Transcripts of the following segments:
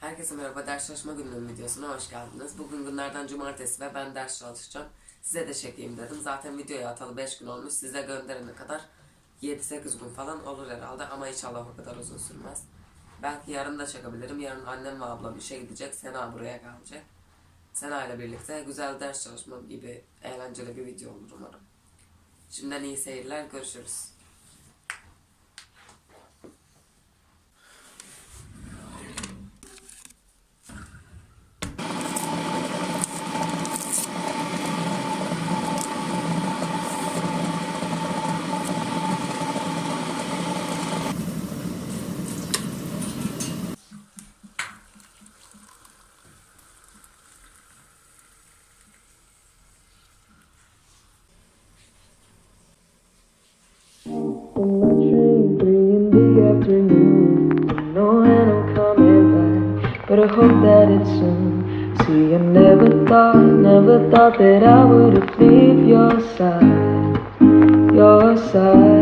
Herkese merhaba, ders çalışma günlüğüm videosuna hoş geldiniz. Bugün günlerden cumartesi ve ben ders çalışacağım. Size de çekeyim dedim. Zaten videoyu atalı 5 gün olmuş. Size gönderene kadar 7-8 gün falan olur herhalde ama inşallah o kadar uzun sürmez. Belki yarın da çekebilirim. Yarın annem ve ablam işe gidecek. Sena buraya gelecek. Sena ile birlikte güzel ders çalışma gibi eğlenceli bir video olur umarım. Şimdiden iyi seyirler. Görüşürüz. Afternoon. I know when I'm coming back, but I hope that it's soon. See, I never thought, never thought that I would have leave your side, your side.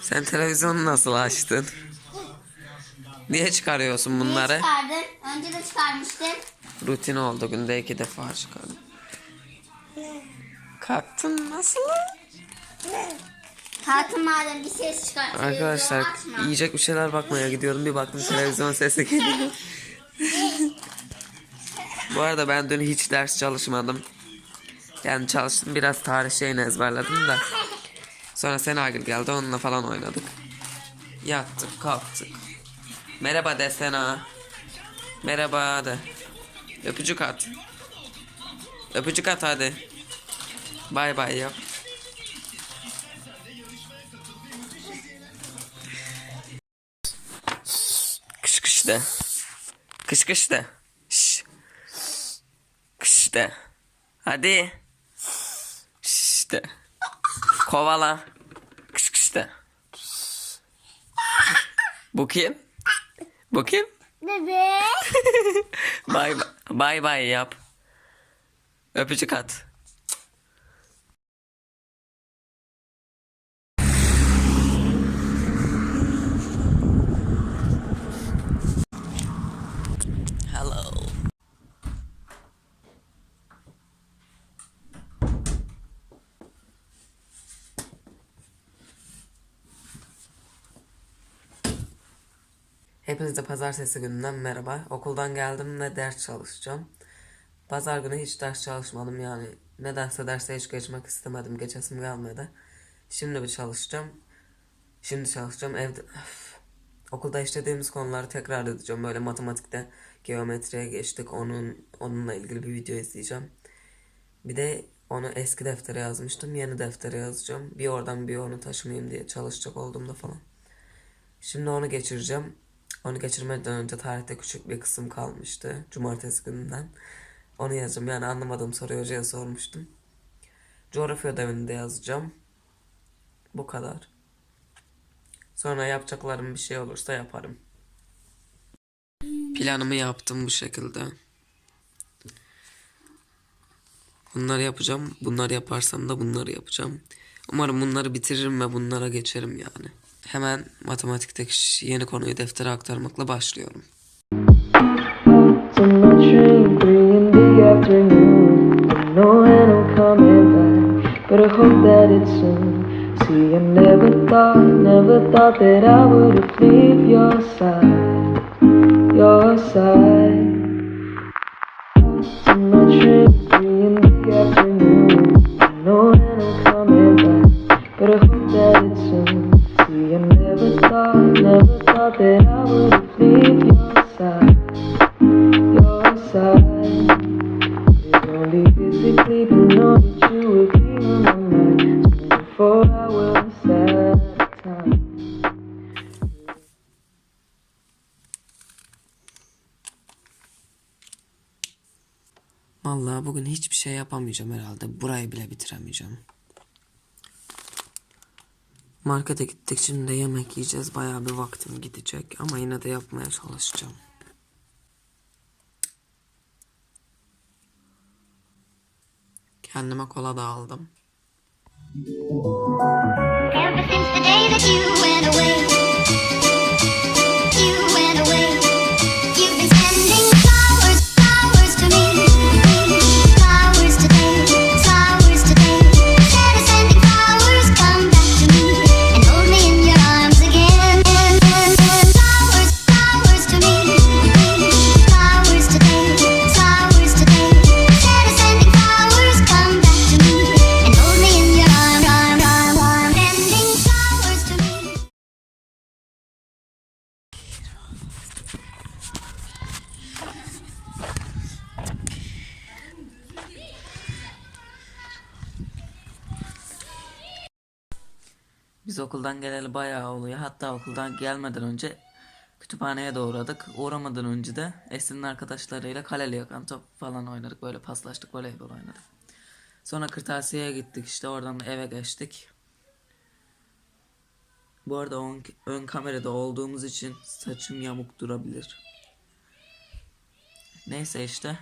Sen televizyonu nasıl açtın? Niye çıkarıyorsun bunları? Çıkardın. Önce de çıkarmıştım. Rutin oldu günde iki defa çıkardım. Kalktın nasıl? Kalkın madem bir ses çıkar. Arkadaşlar açma. yiyecek bir şeyler bakmaya gidiyorum. Bir baktım televizyon sesi geliyor. Bu arada ben dün hiç ders çalışmadım. Yani çalıştım biraz tarih şeyini ezberledim de. Sonra Senagil geldi onunla falan oynadık. Yattık kalktık. Merhaba de Sena. Merhaba de. Öpücük at. Öpücük at hadi. Bay bay yap. Kış kış de. Kış kış de. Şş. Kış de. Hadi. Şş de. Kovala. Kış kış de. Bu kim? Bu kim? Bebek. Bay bay- yap. Öpücük at. Hepinize pazartesi gününden merhaba. Okuldan geldim ve ders çalışacağım. Pazar günü hiç ders çalışmadım yani. Nedense derse hiç geçmek istemedim. Geçesim gelmedi. Şimdi bir çalışacağım. Şimdi çalışacağım. Evde Öf. okulda işlediğimiz konuları tekrar edeceğim. Böyle matematikte geometriye geçtik. Onun onunla ilgili bir video izleyeceğim. Bir de onu eski deftere yazmıştım. Yeni deftere yazacağım. Bir oradan bir onu taşımayayım diye çalışacak olduğumda falan. Şimdi onu geçireceğim. Onu geçirmeden önce tarihte küçük bir kısım kalmıştı. Cumartesi gününden. Onu yazacağım. Yani anlamadığım soruyu hocaya sormuştum. Coğrafya ödevini de yazacağım. Bu kadar. Sonra yapacaklarım bir şey olursa yaparım. Planımı yaptım bu şekilde. Bunları yapacağım. Bunları yaparsam da bunları yapacağım. Umarım bunları bitiririm ve bunlara geçerim yani. Hemen matematikteki yeni konuyu deftere aktarmakla başlıyorum. Your side. Şey yapamayacağım herhalde. Burayı bile bitiremeyeceğim. Markete gittik şimdi yemek yiyeceğiz. Bayağı bir vaktim gidecek ama yine de yapmaya çalışacağım. Kendime kola da aldım. Ever since the day that you went away, Biz okuldan geleli bayağı oluyor. Hatta okuldan gelmeden önce kütüphaneye de uğradık. Uğramadan önce de Esin'in arkadaşlarıyla kaleli yakan top falan oynadık. Böyle paslaştık, voleybol oynadık. Sonra kırtasiyeye gittik işte oradan da eve geçtik. Bu arada ön, ön kamerada olduğumuz için saçım yamuk durabilir. Neyse işte.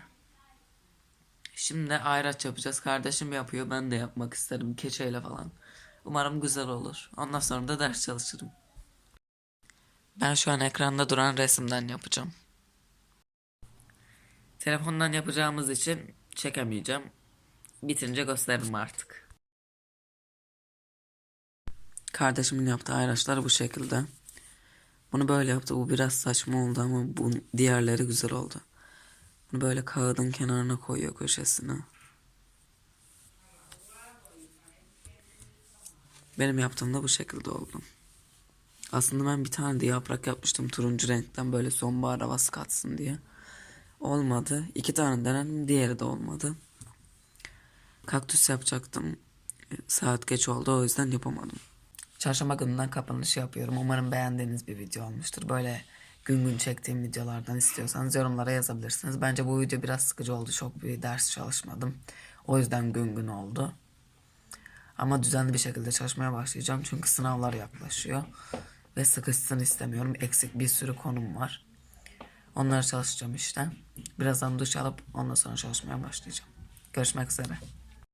Şimdi ayraç yapacağız. Kardeşim yapıyor. Ben de yapmak isterim. Keçeyle falan. Umarım güzel olur. Ondan sonra da ders çalışırım. Ben şu an ekranda duran resimden yapacağım. Telefondan yapacağımız için çekemeyeceğim. Bitince gösteririm artık. Kardeşimin yaptığı ayraçlar bu şekilde. Bunu böyle yaptı. Bu biraz saçma oldu ama bu diğerleri güzel oldu. Bunu böyle kağıdın kenarına koyuyor köşesine. Benim yaptığım da bu şekilde oldu. Aslında ben bir tane de yaprak yapmıştım turuncu renkten böyle sonbahar havası katsın diye. Olmadı. İki tane denedim diğeri de olmadı. Kaktüs yapacaktım. Saat geç oldu o yüzden yapamadım. Çarşamba gününden kapanış yapıyorum. Umarım beğendiğiniz bir video olmuştur. Böyle gün gün çektiğim videolardan istiyorsanız yorumlara yazabilirsiniz. Bence bu video biraz sıkıcı oldu. Çok bir ders çalışmadım. O yüzden gün gün oldu. Ama düzenli bir şekilde çalışmaya başlayacağım. Çünkü sınavlar yaklaşıyor. Ve sıkışsın istemiyorum. Eksik bir sürü konum var. Onları çalışacağım işte. Birazdan duş alıp ondan sonra çalışmaya başlayacağım. Görüşmek üzere.